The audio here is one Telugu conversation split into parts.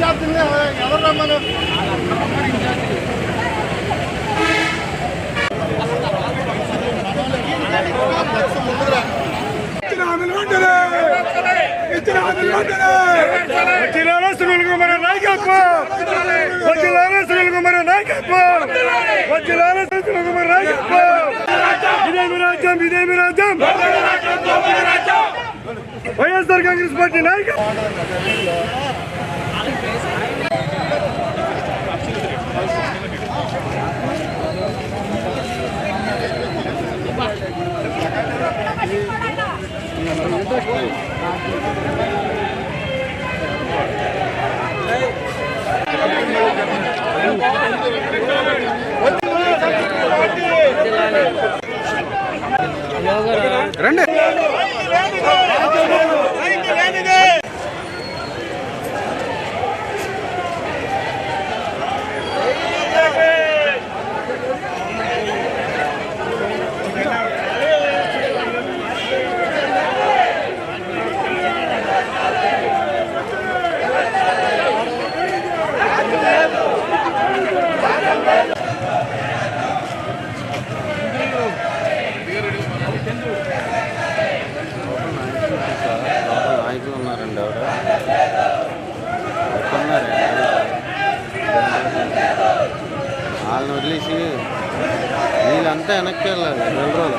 ఇన్ఛార్జిని ఎవరు రమ్మను? ముందురా వచ్చినారా సునీల్ కుమార్ నాయకత్వం! వచ్చినారా సునీల్ కుమార్ నాయకత్వం! వచ్చినారా సునీల్ కుమార్ నాయకత్వం! ఇదేమి రాజ్యం? ఇదేమి రాజ్యం? వైఎస్ఆర్ కాంగ్రెస్ పార్టీ నాయకత్వం! రండి వాళ్ళని వదిలేసి వీళ్ళంతా వెనక్కి వెళ్ళాలి నెల రోజులు.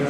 Yeah.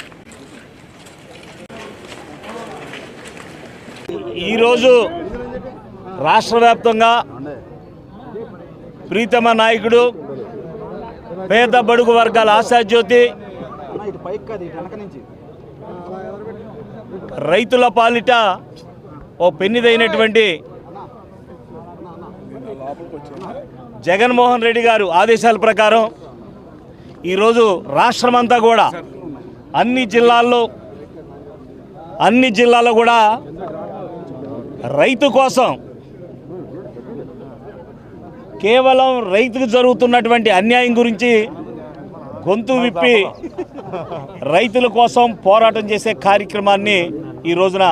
ఈరోజు రాష్ట్ర వ్యాప్తంగా ప్రీతమ నాయకుడు పేద బడుగు వర్గాల ఆశాజ్యోతి రైతుల పాలిట ఓ పెన్నిదైనటువంటి జగన్మోహన్ రెడ్డి గారు ఆదేశాల ప్రకారం ఈరోజు రాష్ట్రమంతా కూడా అన్ని జిల్లాల్లో అన్ని జిల్లాల్లో కూడా రైతు కోసం కేవలం రైతుకు జరుగుతున్నటువంటి అన్యాయం గురించి గొంతు విప్పి రైతుల కోసం పోరాటం చేసే కార్యక్రమాన్ని ఈ రోజున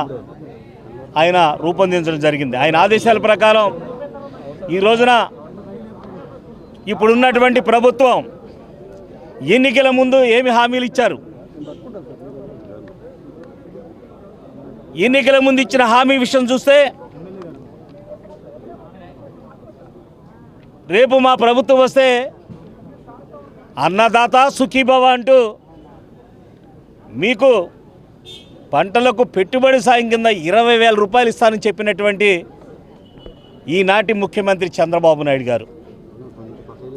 ఆయన రూపొందించడం జరిగింది. ఆయన ఆదేశాల ప్రకారం ఈ రోజున ఇప్పుడున్నటువంటి ప్రభుత్వం ఎన్నికల ముందు ఏమి హామీలు ఇచ్చారు? ఎన్నికల ముందు ఇచ్చిన హామీ విషయం చూస్తే రేపు మా ప్రభుత్వం వస్తే అన్నదాత సుఖీభవ అంటూ మీకు పంటలకు పెట్టుబడి సాయం కింద ఇరవై వేల రూపాయలు ఇస్తానని చెప్పినటువంటి ఈనాటి ముఖ్యమంత్రి చంద్రబాబు నాయుడు గారు.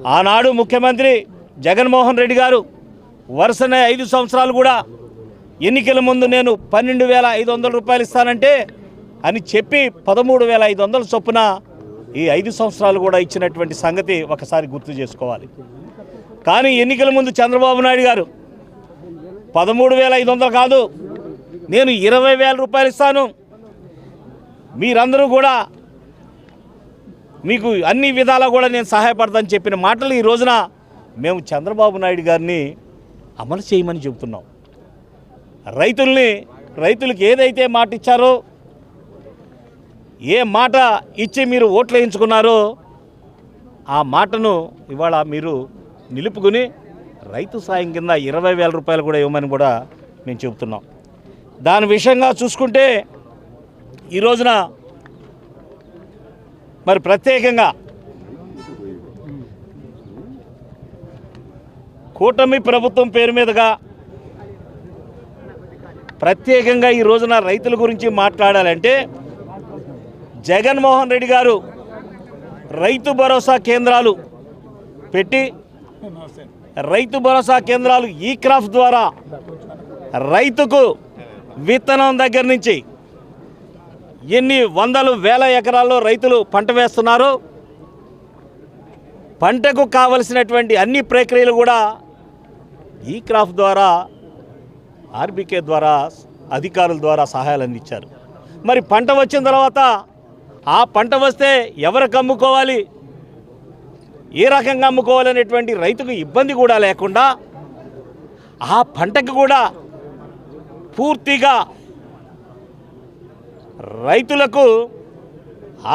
ఆనాడు ముఖ్యమంత్రి జగన్మోహన్ రెడ్డి గారు వరుసనే ఐదు సంవత్సరాలు కూడా ఎన్నికల ముందు నేను పన్నెండు వేల ఐదు వందల రూపాయలు ఇస్తానంటే అని చెప్పి పదమూడు వేల ఐదు వందల చొప్పున ఈ ఐదు సంవత్సరాలు కూడా ఇచ్చినటువంటి సంగతి ఒకసారి గుర్తు చేసుకోవాలి. కానీ ఎన్నికల ముందు చంద్రబాబు నాయుడు గారు పదమూడు వేల ఐదు వందలు కాదు నేను ఇరవై వేల రూపాయలు ఇస్తాను. మీరందరూ కూడా మీకు అన్ని విధాలా కూడా నేను సహాయపడతాను చెప్పిన మాటలు ఈ రోజున మేము చంద్రబాబు నాయుడు గారిని అమలు చేయమని చెబుతున్నాం. రైతుల్ని రైతులకు ఏదైతే మాట ఇచ్చారో ఏ మాట ఇచ్చి మీరు ఓట్లు వేయించుకున్నారో ఆ మాటను ఇవాళ మీరు నిలుపుకుని రైతు సాయం కింద ఇరవై వేల రూపాయలు కూడా ఇవ్వమని కూడా మేము చెబుతున్నాం. దాని విషయంగా చూసుకుంటే ఈ రోజున మరి ప్రత్యేకంగా కూటమి ప్రభుత్వం పేరు మీదుగా ప్రత్యేకంగా ఈ రోజున రైతుల గురించి మాట్లాడాలంటే జగన్మోహన్ రెడ్డి గారు రైతు భరోసా కేంద్రాలు పెట్టి రైతు భరోసా కేంద్రాలు ఈ క్రాఫ్ట్ ద్వారా రైతుకు విత్తనం దగ్గర నుంచి ఎన్ని వందలు వేల ఎకరాల్లో రైతులు పంట వేస్తున్నారు. పంటకు కావలసినటువంటి అన్ని ప్రక్రియలు కూడా ఈ క్రాఫ్ట్ ద్వారా ఆర్బీకే ద్వారా అధికారుల ద్వారా సహాయాలు అందించారు. మరి పంట వచ్చిన తర్వాత ఆ పంట వస్తే ఎవరికి అమ్ముకోవాలి? ఏ రకంగా అమ్ముకోవాలనేటువంటి రైతుకు ఇబ్బంది కూడా లేకుండా ఆ పంటకు కూడా పూర్తిగా రైతులకు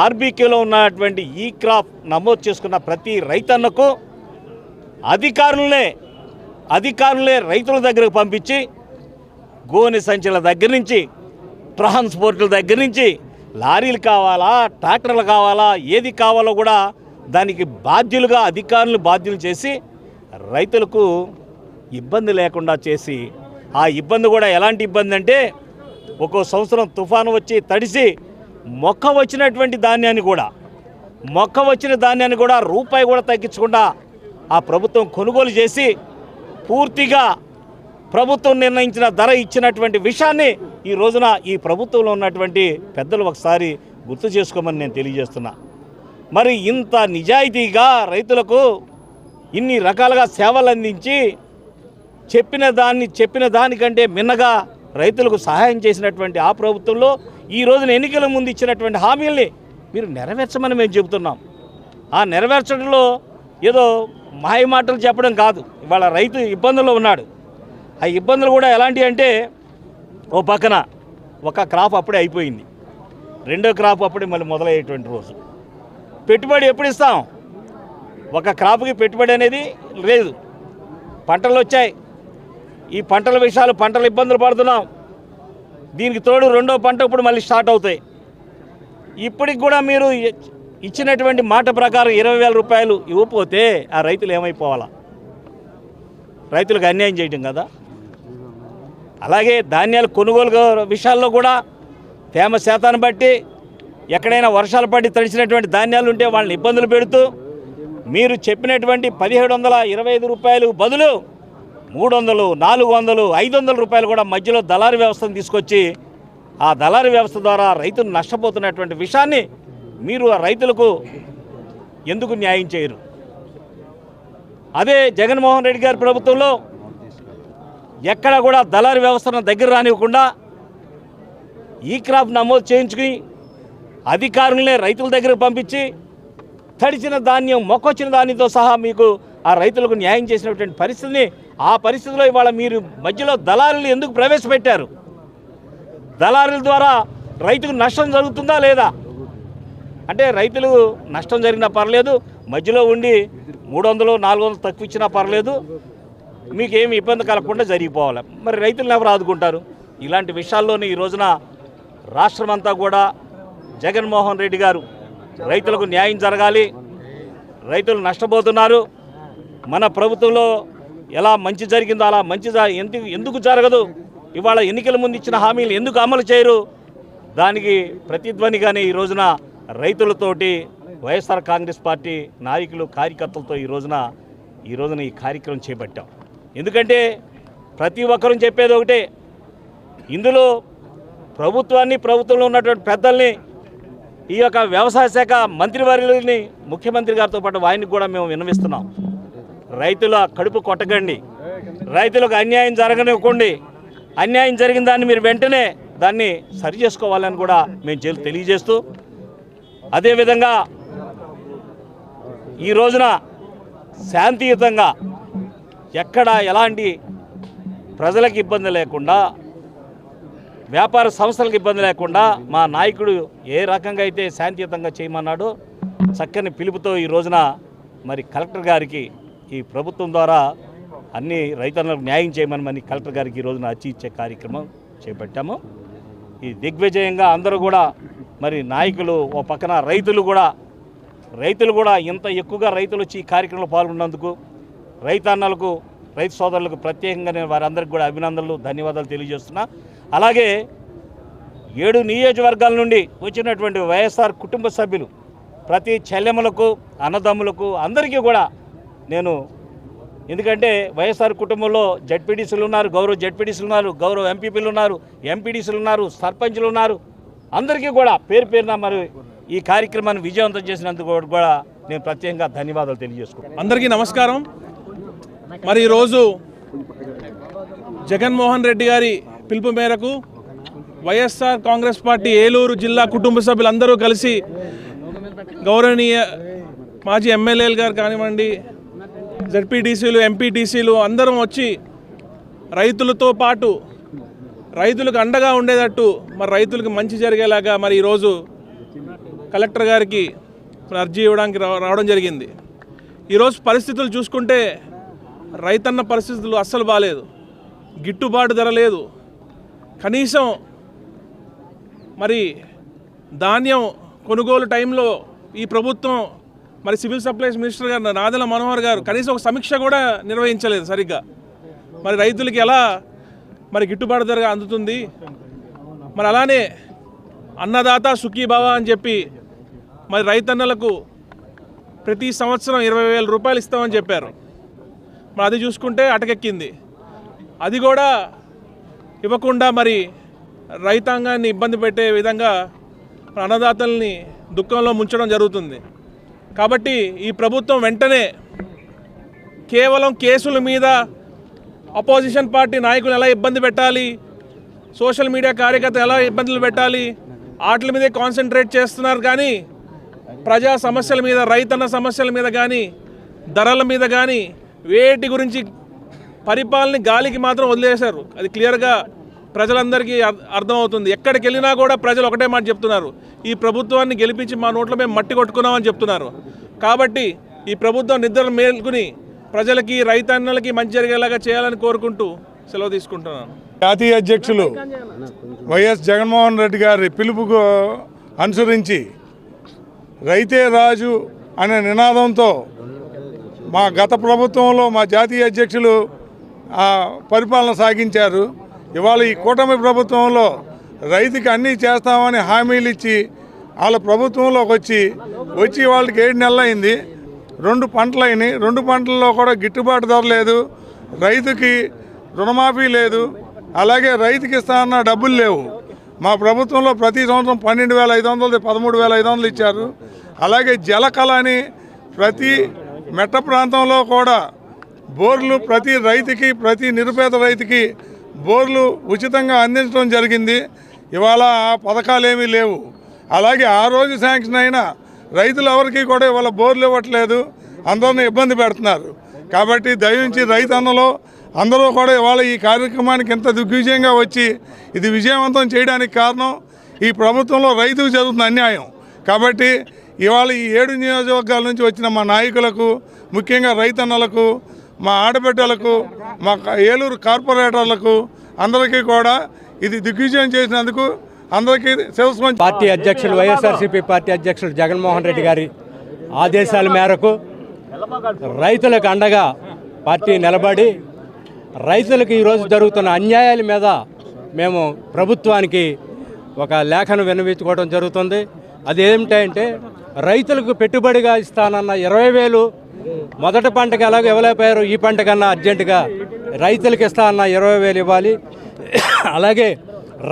ఆర్బీకేలో ఉన్నటువంటి ఈ క్రాప్ నమోదు చేసుకున్న ప్రతి రైతన్నకు అధికారులనే అధికారులే రైతుల దగ్గరకు పంపించి గోనె సంచుల దగ్గర నుంచి ట్రాన్స్పోర్ట్ల దగ్గర నుంచి లారీలు కావాలా ట్రాక్టర్లు కావాలా ఏది కావాలో కూడా దానికి బాధ్యులుగా అధికారులు బాధ్యులు చేసి రైతులకు ఇబ్బంది లేకుండా చేసి ఆ ఇబ్బంది కూడా ఎలాంటి ఇబ్బంది అంటే ఒక్కో సంవత్సరం తుఫాను వచ్చి తడిసి మొక్క వచ్చినటువంటి ధాన్యాన్ని కూడా మొక్క వచ్చిన ధాన్యాన్ని కూడా రూపాయి కూడా తగ్గించకుండా ఆ ప్రభుత్వం కొనుగోలు చేసి పూర్తిగా ప్రభుత్వం నిర్ణయించిన ధర ఇచ్చినటువంటి విషయాన్ని ఈ రోజున ఈ ప్రభుత్వంలో ఉన్నటువంటి పెద్దలు ఒకసారి గుర్తు చేసుకోమని నేను తెలియజేస్తున్నా. మరి ఇంత నిజాయితీగా రైతులకు ఇన్ని రకాలుగా సేవలు అందించి చెప్పిన దాన్ని చెప్పిన దానికంటే మిన్నగా రైతులకు సహాయం చేసినటువంటి ఆ ప్రభుత్వంలో ఈ రోజున ఎన్నికల ముందు ఇచ్చినటువంటి హామీల్ని మీరు నెరవేర్చమని మేము చెబుతున్నాం. ఆ నెరవేర్చడంలో ఏదో మాయ మాటలు చెప్పడం కాదు. ఇవాళ రైతు ఇబ్బందుల్లో ఉన్నాడు. ఆ ఇబ్బందులు కూడా ఎలాంటివి అంటే ఓ పక్కన ఒక క్రాప్ అప్పుడే అయిపోయింది. రెండో క్రాప్ అప్పుడే మళ్ళీ మొదలయ్యేటువంటి రోజు. పెట్టుబడి ఎప్పుడు ఇస్తాం? ఒక క్రాప్కి పెట్టుబడి అనేది లేదు. పంటలు వచ్చాయి. ఈ పంటల విషయాలు పంటల ఇబ్బందులు పడుతున్నాం. దీనికి తోడు రెండో పంట ఇప్పుడు మళ్ళీ స్టార్ట్ అవుతాయి. ఇప్పటికి కూడా మీరు ఇ- ఇచ్చినటువంటి మాట ప్రకారం ఇరవై వేల రూపాయలు ఇవ్వకపోతే ఆ రైతులు ఏమైపోవాలా? రైతులకు అన్యాయం చేయటం కదా? అలాగే ధాన్యాలు కొనుగోలు విషయాల్లో కూడా తేమ శాతాన్ని బట్టి ఎక్కడైనా వర్షాలు పడి తడిచినటువంటి ధాన్యాలు ఉంటే వాళ్ళని ఇబ్బందులు పెడుతూ మీరు చెప్పినటువంటి పదిహేడు వందల ఇరవై ఐదు రూపాయలు బదులు మూడు వందలు నాలుగు వందలు ఐదు వందల రూపాయలు కూడా మధ్యలో దళారు వ్యవస్థను తీసుకొచ్చి ఆ దళారు వ్యవస్థ ద్వారా రైతులు నష్టపోతున్నటువంటి విషయాన్ని మీరు ఆ రైతులకు ఎందుకు న్యాయం చేయరు? అదే జగన్మోహన్ రెడ్డి గారి ప్రభుత్వంలో ఎక్కడ కూడా దళారి వ్యవస్థను దగ్గర రానివ్వకుండా ఈ క్రాప్ నమోదు చేయించుకుని అధికారులనే రైతుల దగ్గరకు పంపించి తడిచిన ధాన్యం మొక్కొచ్చిన ధాన్యంతో సహా మీకు ఆ రైతులకు న్యాయం చేసినటువంటి పరిస్థితిని ఆ పరిస్థితిలో ఇవాళ మీరు మధ్యలో దళారులు ఎందుకు ప్రవేశపెట్టారు? దళారుల ద్వారా రైతుకు నష్టం జరుగుతుందా లేదా? అంటే రైతులు నష్టం జరిగినా పర్లేదు మధ్యలో ఉండి మూడు వందలు నాలుగు వందలు తక్కువ ఇచ్చినా పర్లేదు మీకు ఏమి ఇబ్బంది కలగకుండా జరిగిపోవాలి. మరి రైతులను ఎవరు ఆదుకుంటారు? ఇలాంటి విషయాల్లోనే ఈ రోజున రాష్ట్రమంతా కూడా జగన్మోహన్ రెడ్డి గారు రైతులకు న్యాయం జరగాలి. రైతులు నష్టపోతున్నారు. మన ప్రభుత్వంలో ఎలా మంచి జరిగిందో అలా మంచి ఎందుకు ఎందుకు జరగదు? ఇవాళ ఎన్నికల ముందు ఇచ్చిన హామీలు ఎందుకు అమలు చేయరు? దానికి ప్రతిధ్వనిగానే ఈ రోజున రైతులతోటి వైఎస్ఆర్ కాంగ్రెస్ పార్టీ నాయకులు కార్యకర్తలతో ఈ రోజున ఈ రోజున ఈ కార్యక్రమం చేపట్టాం. ఎందుకంటే ప్రతి ఒక్కరూ చెప్పేది ఒకటే ఇందులో ప్రభుత్వాన్ని ప్రభుత్వంలో ఉన్నటువంటి పెద్దల్ని ఈ యొక్క వ్యవసాయ శాఖ మంత్రివర్యులని ముఖ్యమంత్రి గారితో పాటు వాయిని కూడా మేము విన్నవిస్తున్నాం. రైతుల కడుపు కొట్టకండి. రైతులకు అన్యాయం జరగనివ్వకండి. అన్యాయం జరిగిన దాన్ని మీరు వెంటనే దాన్ని సరి చేసుకోవాలని కూడా మేము చెల్- తెలియజేస్తూ అదేవిధంగా ఈ రోజున శాంతియుతంగా ఎక్కడ ఎలాంటి ప్రజలకు ఇబ్బంది లేకుండా వ్యాపార సంస్థలకు ఇబ్బంది లేకుండా మా నాయకుడు ఏ రకంగా అయితే శాంతియుతంగా చేయమన్నాడో చక్కని పిలుపుతో ఈ రోజున మరి కలెక్టర్ గారికి ఈ ప్రభుత్వం ద్వారా అన్ని రైతులకు న్యాయం చేయమని మరి కలెక్టర్ గారికి ఈ రోజున అచ్చి ఇచ్చే కార్యక్రమం చేపట్టాము. ఈ దిగ్విజయంగా అందరూ కూడా మరి నాయకులు ఓ పక్కన రైతులు కూడా రైతులు కూడా ఇంత ఎక్కువగా రైతులు వచ్చి ఈ కార్యక్రమంలో పాల్గొన్నందుకు రైతన్నలకు రైతు సోదరులకు ప్రత్యేకంగా నేను వారందరికీ కూడా అభినందనలు ధన్యవాదాలు తెలియజేస్తున్నా. అలాగే ఏడు నియోజకవర్గాల నుండి వచ్చినటువంటి వైఎస్ఆర్ కుటుంబ సభ్యులు ప్రతి చెల్లెములకు అన్నదమ్ములకు అందరికీ కూడా నేను ఎందుకంటే వైఎస్ఆర్ కుటుంబంలో జడ్పీడీసీలు ఉన్నారు గౌరవ జడ్పీడీసీలు ఉన్నారు గౌరవ ఎంపీపీలు ఉన్నారు ఎంపీడీసీలు ఉన్నారు సర్పంచులు ఉన్నారు. అందరికీ కూడా పేరు పేరున మరి ఈ కార్యక్రమాన్ని విజయవంతం చేసినందుకు కూడా నేను ప్రత్యేకంగా ధన్యవాదాలు తెలియజేసుకుంటాను అందరికీ నమస్కారం. మరి ఈరోజు జగన్మోహన్ రెడ్డి గారి పిలుపు మేరకు వైఎస్ఆర్ కాంగ్రెస్ పార్టీ ఏలూరు జిల్లా కుటుంబ సభ్యులందరూ కలిసి గౌరవనీయ మాజీ ఎమ్మెల్యేలు గారు కానివ్వండి జడ్పీటీసీలు ఎంపీటీసీలు అందరం వచ్చి రైతులతో పాటు రైతులకు అండగా ఉండేటట్టు మరి రైతులకు మంచి జరిగేలాగా మరి ఈరోజు కలెక్టర్ గారికి అర్జీ ఇవ్వడానికి రా- రావడం జరిగింది. ఈరోజు పరిస్థితులు చూసుకుంటే రైతన్న పరిస్థితులు అస్సలు బాగాలేదు గిట్టుబాటు ధర లేదు. కనీసం మరి ధాన్యం కొనుగోలు టైంలో ఈ ప్రభుత్వం మరి సివిల్ సప్లైస్ మినిస్టర్ గారు నాదెల మనోహర్ గారు కనీసం ఒక సమీక్ష కూడా నిర్వహించలేదు సరిగ్గా. మరి రైతులకి ఎలా మరి గిట్టుబాటు ధర అందుతుంది? మరి అలానే అన్నదాత సుఖీభావ అని చెప్పి మరి రైతన్నలకు ప్రతి సంవత్సరం ఇరవై వేల రూపాయలు ఇస్తామని చెప్పారు. మరి అది చూసుకుంటే అటకెక్కింది. అది కూడా ఇవ్వకుండా మరి రైతాంగాన్ని ఇబ్బంది పెట్టే విధంగా అన్నదాతల్ని దుఃఖంలో ముంచడం జరుగుతుంది. కాబట్టి ఈ ప్రభుత్వం వెంటనే కేవలం కేసుల మీద అపోజిషన్ పార్టీ నాయకులు ఎలా ఇబ్బంది పెట్టాలి సోషల్ మీడియా కార్యకర్తలు ఎలా ఇబ్బందులు పెట్టాలి వాటి మీదే కాన్సన్ట్రేట్ చేస్తున్నారు కానీ ప్రజా సమస్యల మీద రైతన్న సమస్యల మీద కానీ ధరల మీద కానీ వేటి గురించి పరిపాలన గాలికి మాత్రం వదిలేశారు. అది క్లియర్గా ప్రజలందరికీ అర్- అర్థమవుతుంది. ఎక్కడికి వెళ్ళినా కూడా ప్రజలు ఒకటే మాట చెప్తున్నారు. ఈ ప్రభుత్వాన్ని గెలిపించి మా నోట్లో మేము మట్టి కొట్టుకున్నామని చెప్తున్నారు. కాబట్టి ఈ ప్రభుత్వం నిద్ర మేల్కొని ప్రజలకి రైతన్నలకి మంచి జరిగేలాగా చేయాలని కోరుకుంటూ సెలవు తీసుకుంటున్నాను. జాతీయ అధ్యక్షులు వైఎస్ జగన్మోహన్ రెడ్డి గారి పిలుపుకు అనుసరించి రైతే రాజు అనే నినాదంతో మా గత ప్రభుత్వంలో మా జాతీయ అధ్యక్షులు పరిపాలన సాగించారు. ఇవాళ ఈ కూటమి ప్రభుత్వంలో రైతుకి అన్నీ చేస్తామని హామీలు ఇచ్చి వాళ్ళ ప్రభుత్వంలోకి వచ్చి వచ్చి వాళ్ళకి ఏడు నెలలు అయింది. రెండు పంటలు అయినాయి. రెండు పంటల్లో కూడా గిట్టుబాటు ధర లేదు. రైతుకి రుణమాఫీ లేదు. అలాగే రైతుకి ఇస్తానన్న డబ్బులు లేవు. మా ప్రభుత్వంలో ప్రతి సంవత్సరం పన్నెండు వేల ఐదు వందలు పదమూడు వేల ఐదు వందలు ఇచ్చారు. అలాగే జలకళ అని ప్రతి మెట్ట ప్రాంతంలో కూడా బోర్లు ప్రతి రైతుకి ప్రతి నిరుపేద రైతుకి బోర్లు ఉచితంగా అందించడం జరిగింది. ఇవాళ ఆ పథకాలు ఏమీ లేవు. అలాగే ఆ రోజు శాంక్షన్ అయిన రైతులు ఎవరికి కూడా ఇవాళ బోర్లు ఇవ్వట్లేదు. అందరిని ఇబ్బంది పెడుతున్నారు. కాబట్టి దయించి రైతన్నలో అందరూ కూడా ఇవాళ ఈ కార్యక్రమానికి ఇంత దిగ్విజయంగా వచ్చి ఇది విజయవంతం చేయడానికి కారణం ఈ ప్రభుత్వంలో రైతుకు జరుగుతున్న అన్యాయం. కాబట్టి ఇవాళ ఈ ఏడు నియోజకవర్గాల నుంచి వచ్చిన మా నాయకులకు ముఖ్యంగా రైతన్నలకు మా ఆడబిడ్డలకు మా ఏలూరు కార్పొరేటర్లకు అందరికీ కూడా ఇది దిగ్విజయం చేసినందుకు అందరికీ శివస్మ పార్టీ అధ్యక్షులు వైఎస్ఆర్సీపీ పార్టీ అధ్యక్షులు జగన్మోహన్ రెడ్డి గారి ఆదేశాల మేరకు రైతులకు అండగా పార్టీ నిలబడి రైతులకు ఈరోజు జరుగుతున్న అన్యాయాల మీద మేము ప్రభుత్వానికి ఒక లేఖను విన్నవించుకోవడం జరుగుతుంది. అది ఏమిటంటే రైతులకు పెట్టుబడిగా ఇస్తానన్న ఇరవై వేలు మొదటి పంటకి ఎలాగో ఇవ్వలేకపోయారు ఈ పంట కన్నా అర్జెంటుగా రైతులకు ఇస్తానన్న ఇరవై వేలు ఇవ్వాలి. అలాగే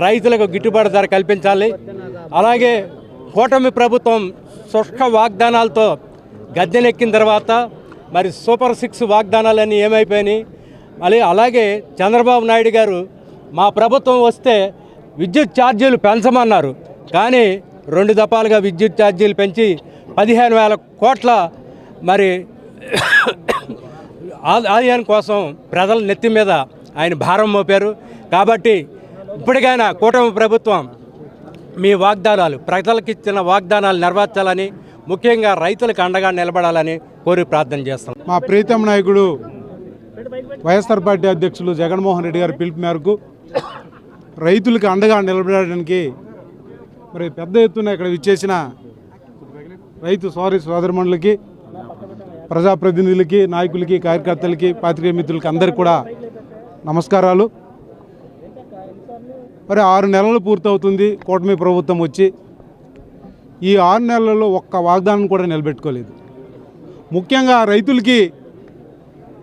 రైతులకు గిట్టుబాటు ధర కల్పించాలి. అలాగే కూటమి ప్రభుత్వం శుష్క వాగ్దానాలతో గద్దెనెక్కిన తర్వాత మరి సూపర్ సిక్స్ వాగ్దానాలన్నీ ఏమైపోయినాయి. మళ్ళీ అలాగే చంద్రబాబు నాయుడు గారు మా ప్రభుత్వం వస్తే విద్యుత్ ఛార్జీలు పెంచమన్నారు. కానీ రెండు దఫాలుగా విద్యుత్ ఛార్జీలు పెంచి పదిహేను వేల కోట్ల మరి ఆ- ఆదాయం కోసం ప్రజల నెత్తి మీద ఆయన భారం మోపారు. కాబట్టి ఇప్పటికైనా కూటమి ప్రభుత్వం మీ వాగ్దానాలు ప్రజలకు ఇచ్చిన వాగ్దానాలు నెరవేర్చాలని ముఖ్యంగా రైతులకు అండగా నిలబడాలని కోరి ప్రార్థన చేస్తాం. మా ప్రీతం నాయకుడు వైఎస్ఆర్ పార్టీ అధ్యక్షులు జగన్మోహన్ రెడ్డి గారి పిలుపు మేరకు రైతులకు అండగా నిలబడడానికి మరి పెద్ద ఎత్తున ఇక్కడ విచ్చేసిన రైతు సోదరి సోదరిమణులకి ప్రజాప్రతినిధులకి నాయకులకి కార్యకర్తలకి పాత్రికేయ మిత్రులకి అందరికీ కూడా నమస్కారాలు. మరి ఆరు నెలలు పూర్తవుతుంది కూటమి ప్రభుత్వం వచ్చి. ఈ ఆరు నెలల్లో ఒక్క వాగ్దానం కూడా నిలబెట్టుకోలేదు. ముఖ్యంగా రైతులకి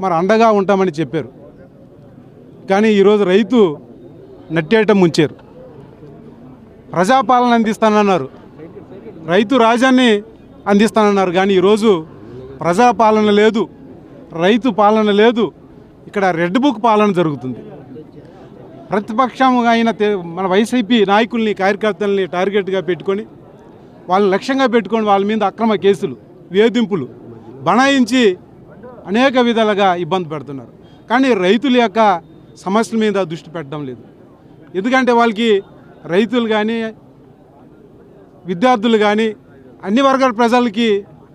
మరి అండగా ఉంటామని చెప్పారు. కానీ ఈరోజు రైతు నట్టేయటం ముంచారు. ప్రజాపాలన అందిస్తానన్నారు. రైతు రాజ్యాన్ని అందిస్తానన్నారు. కానీ ఈరోజు ప్రజాపాలన లేదు రైతు పాలన లేదు ఇక్కడ రెడ్ బుక్ పాలన జరుగుతుంది. ప్రతిపక్షంగా అయిన మన వైసీపీ నాయకుల్ని కార్యకర్తల్ని టార్గెట్గా పెట్టుకొని వాళ్ళని లక్ష్యంగా పెట్టుకొని వాళ్ళ మీద అక్రమ కేసులు వేధింపులు బనాయించి అనేక విధాలుగా ఇబ్బంది పెడుతున్నారు. కానీ రైతుల యొక్క సమస్యల మీద దృష్టి పెట్టడం లేదు. ఎందుకంటే వాళ్ళకి రైతులు కానీ విద్యార్థులు కానీ అన్ని వర్గాల ప్రజలకి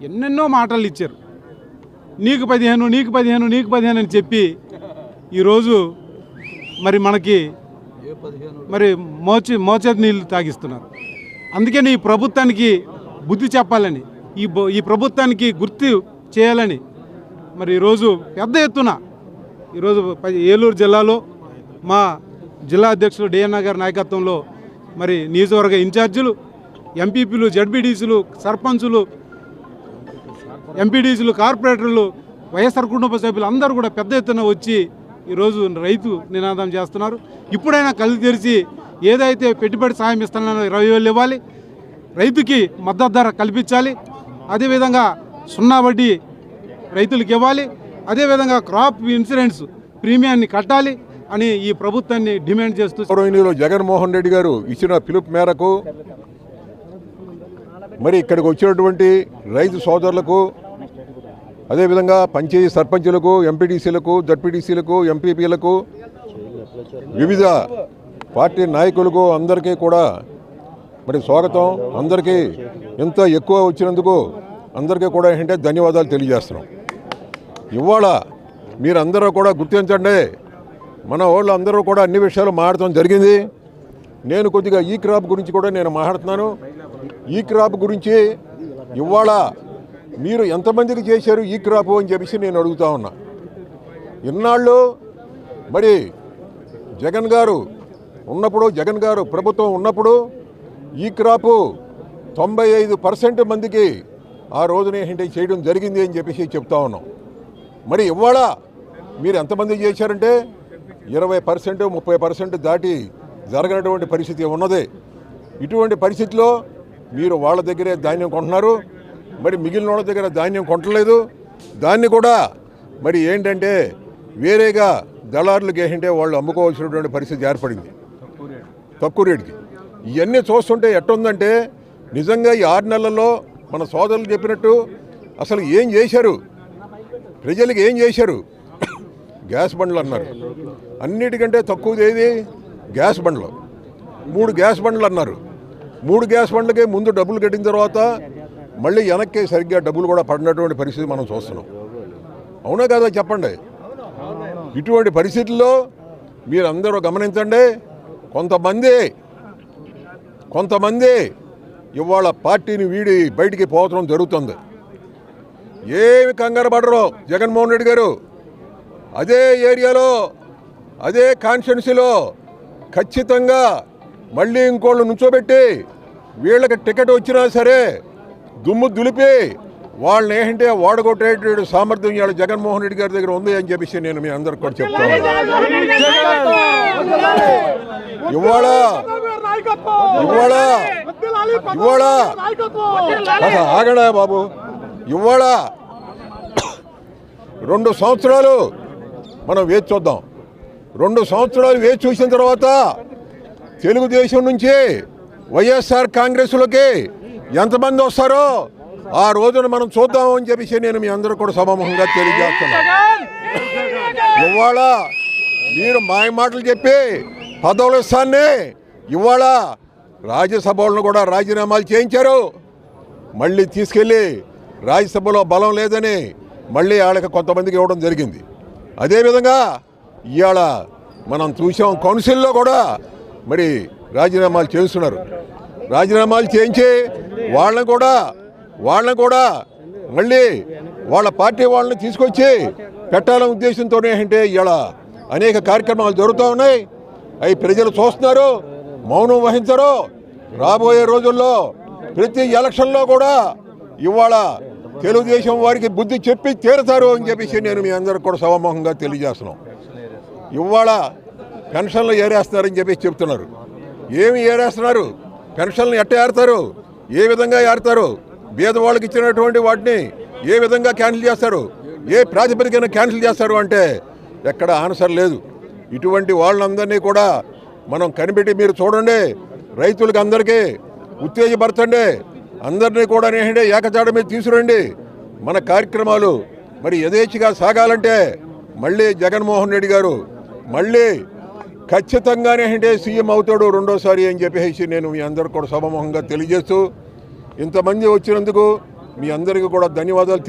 ఎన్నెన్నో మాటలు ఇచ్చారు. నీకు పదిహేను నీకు పదిహేను నీకు పదిహేను అని చెప్పి ఈరోజు మరి మనకి మరి మోచి మోచేతి నీళ్ళు తాగిస్తున్నారు. అందుకని ఈ ప్రభుత్వానికి బుద్ధి చెప్పాలని ఈ ఈ ప్రభుత్వానికి గుర్తు చేయాలని మరి ఈరోజు పెద్ద ఎత్తున ఈరోజు ఏలూరు జిల్లాలో మా జిల్లా అధ్యక్షులు డిఎన్ఆర్ గారి నాయకత్వంలో మరి నియోజకవర్గ ఇన్ఛార్జీలు ఎంపీపీలు జడ్పీడీసీలు సర్పంచులు ఎంపీడీసీలు కార్పొరేటర్లు వైఎస్ఆర్ కుటుంబ సభ్యులు అందరూ కూడా పెద్ద ఎత్తున వచ్చి ఈరోజు రైతు నినాదం చేస్తున్నారు. ఇప్పుడైనా కళ్ళు తెరిచి ఏదైతే పెట్టుబడి సాయం ఇస్తున్నారో ఇరవై వేలు ఇవ్వాలి రైతుకి మద్దతు ధర కల్పించాలి అదేవిధంగా సున్నా వడ్డీ రైతులకు ఇవ్వాలి అదేవిధంగా క్రాప్ ఇన్సూరెన్స్ ప్రీమియాన్ని కట్టాలి అని ఈ ప్రభుత్వాన్ని డిమాండ్ చేస్తూ గౌరవనీయులు జగన్మోహన్ రెడ్డి గారు ఇచ్చిన పిలుపు మేరకు మరి ఇక్కడికి వచ్చినటువంటి రైతు సోదరులకు అదేవిధంగా పంచాయతీ సర్పంచులకు ఎంపీటీసీలకు జడ్పీటీసీలకు ఎంపీపీలకు వివిధ పార్టీ నాయకులకు అందరికీ కూడా మరి స్వాగతం. అందరికీ ఎంత ఎక్కువ వచ్చినందుకు అందరికీ కూడా ఏంటంటే ధన్యవాదాలు తెలియజేస్తున్నాం. ఇవాళ మీరందరూ కూడా గుర్తించండి మన వాళ్ళు అందరూ కూడా అన్ని విషయాలు మాట్లాడటం జరిగింది. నేను కొద్దిగా ఈ క్రాప్ గురించి కూడా నేను మాట్లాడుతున్నాను. ఈ క్రాప్ గురించి ఇవాళ మీరు ఎంతమందికి చేశారు ఈ క్రాప్ అని చెప్పేసి నేను అడుగుతా ఉన్నా. ఇన్నాళ్ళు మరి జగన్ గారు ఉన్నప్పుడు జగన్ గారు ప్రభుత్వం ఉన్నప్పుడు ఈ క్రాపు తొంభై ఐదు పర్సెంట్ మందికి ఆ రోజున ఏంటంటే చేయడం జరిగింది అని చెప్పేసి చెప్తా ఉన్నాం. మరి ఇవాళ మీరు ఎంతమంది చేశారంటే ఇరవై పర్సెంట్ ముప్పై పర్సెంట్ దాటి జరగనటువంటి పరిస్థితి ఉన్నది. ఇటువంటి పరిస్థితిలో మీరు వాళ్ళ దగ్గరే ధాన్యం కొంటున్నారు. మరి మిగిలిన వాళ్ళ దగ్గర ధాన్యం కొంటలేదు. దాన్ని కూడా మరి ఏంటంటే వేరేగా దళారులకు ఏంటంటే వాళ్ళు అమ్ముకోవాల్సినటువంటి పరిస్థితి ఏర్పడింది. తక్కువ రేటుకి. ఇవన్నీ చూస్తుంటే ఎట్టుందంటే నిజంగా ఈ ఆరు నెలల్లో మన సోదరులు చెప్పినట్టు అసలు ఏం చేశారు? ప్రజలకు ఏం చేశారు? గ్యాస్ బండ్లు అన్నారు. అన్నిటికంటే తక్కువది ఏది? గ్యాస్ బండ్లు. మూడు గ్యాస్ బండ్లు అన్నారు. మూడు గ్యాస్ బండ్లకే ముందు డబ్బులు కట్టిన తర్వాత మళ్ళీ వెనక్కి సరిగ్గా డబ్బులు కూడా పడినటువంటి పరిస్థితి మనం చూస్తున్నాం. అవునా కదా చెప్పండి? ఇటువంటి పరిస్థితుల్లో మీరందరూ గమనించండి. కొంతమంది కొంతమంది ఇవాళ పార్టీని వీడి బయటికి పోవటం జరుగుతుంది. ఏమి కంగారు పడరు జగన్మోహన్ రెడ్డి గారు. అదే ఏరియాలో అదే కాన్స్టిట్యున్సీలో ఖచ్చితంగా మళ్ళీ ఇంకోళ్ళు నుంచోబెట్టి వీళ్ళకి టికెట్ వచ్చినా సరే దుమ్ము దులిపి వాళ్ళని ఏంటంటే ఓడగొట్టేటువంటి సామర్థ్యం ఇవాళ జగన్మోహన్ రెడ్డి గారి దగ్గర ఉంది అని చెప్పేసి నేను మీ అందరికి కూడా చెప్తాను ఇవాళ ఇవాళ ఇవాళ ఆగడా బాబు. ఇవాళ రెండు సంవత్సరాలు మనం వేచి చూద్దాం. రెండు సంవత్సరాలు వేచి చూసిన తర్వాత తెలుగుదేశం నుంచి వైఎస్ఆర్ కాంగ్రెస్లోకి ఎంతమంది వస్తారో ఆ రోజున మనం చూద్దాం అని చెప్పేసి నేను మీ అందరూ కూడా సమూహంగా తెలియజేస్తున్నాను. ఇవాళ మీరు మాయ మాటలు చెప్పి పదవులు ఇస్తాన్ని ఇవాళ రాజ్యసభలను కూడా రాజీనామాలు చేయించారు. మళ్ళీ తీసుకెళ్ళి రాజ్యసభలో బలం లేదని మళ్ళీ వాళ్ళకి కొంతమందికి ఇవ్వడం జరిగింది. అదేవిధంగా ఇవాళ మనం చూసాం కౌన్సిల్లో కూడా మరి రాజీనామాలు చేస్తున్నారు. రాజీనామాలు చేయించి వాళ్ళని కూడా వాళ్ళని కూడా మళ్ళీ వాళ్ళ పార్టీ వాళ్ళని తీసుకొచ్చి పెట్టాలనే ఉద్దేశంతోనే అంటే ఇవాళ అనేక కార్యక్రమాలు జరుగుతూ ఉన్నాయి. అవి ప్రజలు చూస్తున్నారు మౌనం వహించరు. రాబోయే రోజుల్లో ప్రతి ఎలక్షన్లో కూడా ఇవాళ తెలుగుదేశం వారికి బుద్ధి చెప్పి తీరతారు అని చెప్పేసి నేను మీ అందరికి కూడా సభాముఖంగా తెలియజేస్తున్నాం. ఇవాళ పెన్షన్లు ఏరేస్తున్నారని చెప్పేసి చెప్తున్నారు. ఏమి ఏరేస్తున్నారు? పెన్షన్లు ఎట్ట ఏరుతారు? ఏ విధంగా ఏరుతారు? పేదవాళ్ళకి ఇచ్చినటువంటి వాటిని ఏ విధంగా క్యాన్సిల్ చేస్తారు? ఏ ప్రాతిపదికన క్యాన్సిల్ చేస్తారు అంటే ఎక్కడ ఆన్సర్ లేదు. ఇటువంటి వాళ్ళందరినీ కూడా మనం కనిపెట్టి మీరు చూడండి. రైతులకు అందరికీ ఉత్తేజపరచండి. అందరినీ కూడా నేనంటే ఏకజాడ మీద తీసుకురండి. మన కార్యక్రమాలు మరి యథేచ్ఛగా సాగాలంటే మళ్ళీ జగన్మోహన్ రెడ్డి గారు మళ్ళీ ఖచ్చితంగానే అంటే సీఎం అవుతాడు రెండోసారి అని చెప్పేసి నేను మీ అందరికి కూడా సభముఖంగా తెలియజేస్తూ ఇంతమంది వచ్చినందుకు మీ అందరికీ కూడా ధన్యవాదాలు